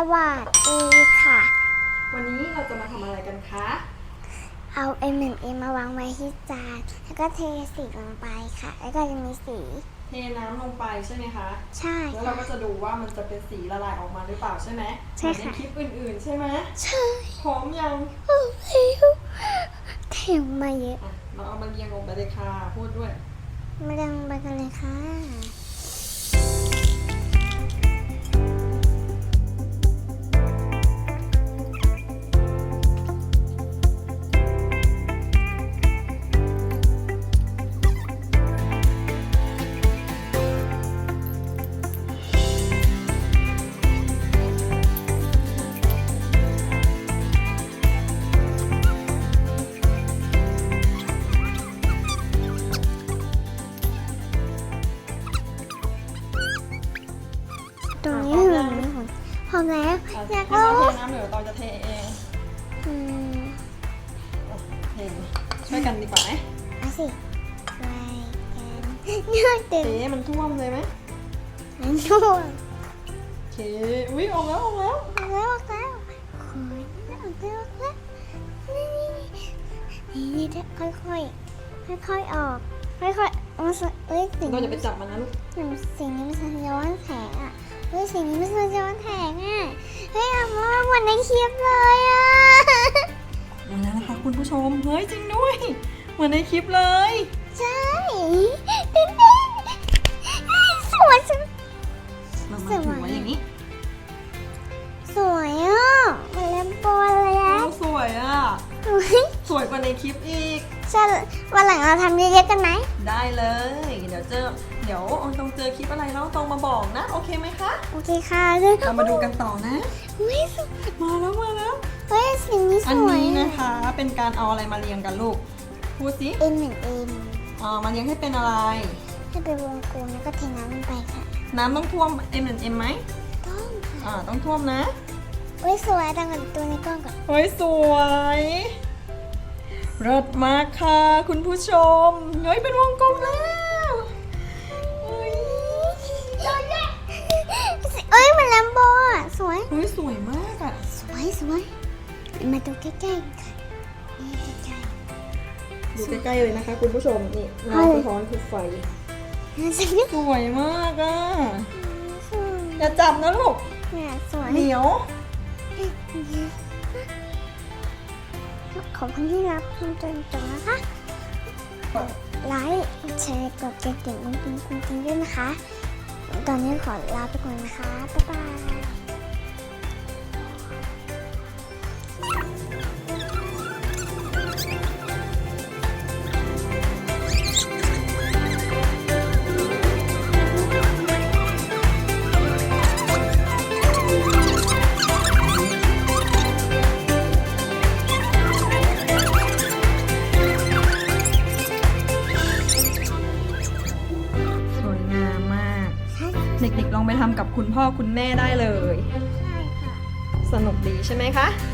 วัสดีค่ะ วันนี้เราจะมาทำอะไรกันคะ เอาเอ็มหนึ่งเอ็มมาวางไว้ที่จาน แล้วก็เทสีลงไปค่ะ แล้วก็จะมีสี เทน้ำลงไปใช่ไหมคะ ใช่แล้วเราก็จะดูว่ามันจะเป็นสีละลายออกมาหรือเปล่าใช่ไหมใช่ค่ะ เหมือนในคลิปอื่นๆ ใช่ไหมใช่พร้อมยังโอ้โหเทมาเยอะ อะเราเอามาเรียงลงไปเลยค่ะ พูดด้วย มาดังไปกันเลยค่ะ มแล้วอะอยากให้เรารู้เทน้ำเดี๋ยวเราจะเทเองอืมอะเทช่วยกันดีกว่าไหมเอาสิไปกันง่ายเต็มเทให้มันท่วมเลยไหมอันนู้นโอเคอุ้ยออกแล้วออกแล้วออกแล้วออกแล้วขอออกแล้วออกแล้วนี่นี่นี่นี่ค่อยค่อยค่อยค่อยๆออก ค่อยค่อยๆมันสเอ้ยสิ่งเรานี้จะไปจับมันนะลูก สิ่งนี้มันสะย้อนแสงอะ เฮ้ยสิ่งนี้มันสะย้อนแสงอะเฮ้ยอาม่าเหมือนในคลิปเลยอะมาแล้วนะคะคุณผู้ชม เฮ้ยจริงด้วย เหมือนในคลิปเลย ใช่เต้นเต้นสวยจัง สวยกว่าในคลิปอีกจะวันหลังเราทำเยอะๆกันไหม ได้เลย เดี๋ยวเจอ เดี๋ยวอองตรงเจอคลิปอะไรน้องตรงมาบอกนะ โอเคไหมคะ โอเคค่ะเลยเรามาดูกันต่อนะเฮ้ยสวยมาแล้วมาแล้วเฮ้ยสิ่งนี้สอันวยนี้นะคะ เป็นการเอาอะไรมาเรียงกันลูก พูดสิเอ็มหนึ่งเอ็มอ่ามาเรียงให้เป็นอะไร ให้เป็นวงกลมแล้วก็เทน้ำลงไปค่ะ น้ำต้องท่วม M 1 M ไหมต้องค่ะ อ่าต้องท่วมนะ เฮ้ยสวยดังกับตัวในกล้องก่อนเฮ้ยสวยเลิศมากค่ะ คุณผู้ชมเฮ้ยเป็นวงกลมแล้วเฮ้ยเอ้ยเหมันแลมโบอะสวย เฮ้ยสวยมากอะสวยสวย มาดูใกล้ๆค่ะนี่ใกล้ดูใกล้ๆเลยนะคะคุณผู้ชม นี่เงาสะท้อนคือไฟ ๆน่าจะเนี่ยสวยมากอะสวยอย่าจับนะลูกเนี่ยสวย เหนียว ขอบคุณที่รับชมจนจบนะคะกดไลค์กดแชร์กดกระดิ่งกุ้งกิ้งกุ้งกิ้งด้วยนะคะ ตอนนี้ขอลาไปก่อนนะคะ บ๊ายบาย เด็กๆลองไปทำกับคุณพ่อคุณแม่ได้เลย ใช่ค่ะ สนุกดีใช่ไหมคะใ